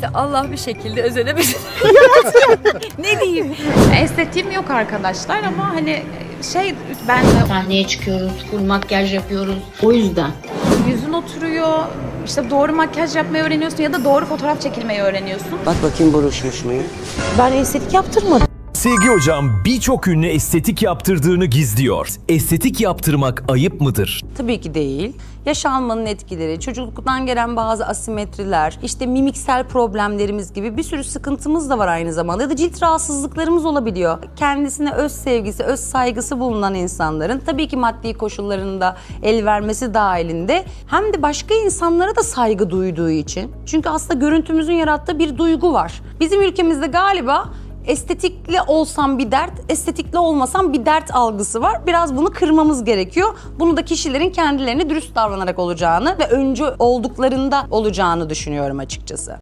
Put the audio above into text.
İşte Allah bir şekilde özene bir ne diyeyim? Estetiğim yok arkadaşlar ama hani şey ben de Sahneye çıkıyoruz, full makyaj yapıyoruz. O yüzden. yüzün oturuyor, işte doğru makyaj yapmayı öğreniyorsun ya da doğru fotoğraf çekilmeyi öğreniyorsun. Bak bakayım buruşmuş muyum? Ben estetik yaptırmadım. Sevgi hocam birçok ünlü estetik yaptırdığını gizliyor. Estetik yaptırmak ayıp mıdır? Tabii ki değil. Yaş almanın etkileri, çocukluktan gelen bazı asimetriler, işte mimiksel problemlerimiz gibi bir sürü sıkıntımız da var aynı zamanda. Ya da cilt rahatsızlıklarımız olabiliyor. Kendisine öz sevgisi, öz saygısı bulunan insanların tabii ki maddi koşullarında el vermesi dahilinde hem de başka insanlara da saygı duyduğu için. Çünkü aslında görüntümüzün yarattığı bir duygu var. Bizim ülkemizde galiba estetikli olsam bir dert, estetikli olmasam bir dert algısı var. Biraz bunu kırmamız gerekiyor. Bunu da kişilerin kendilerine dürüst davranarak olacağını ve öncü olduklarında olacağını düşünüyorum açıkçası.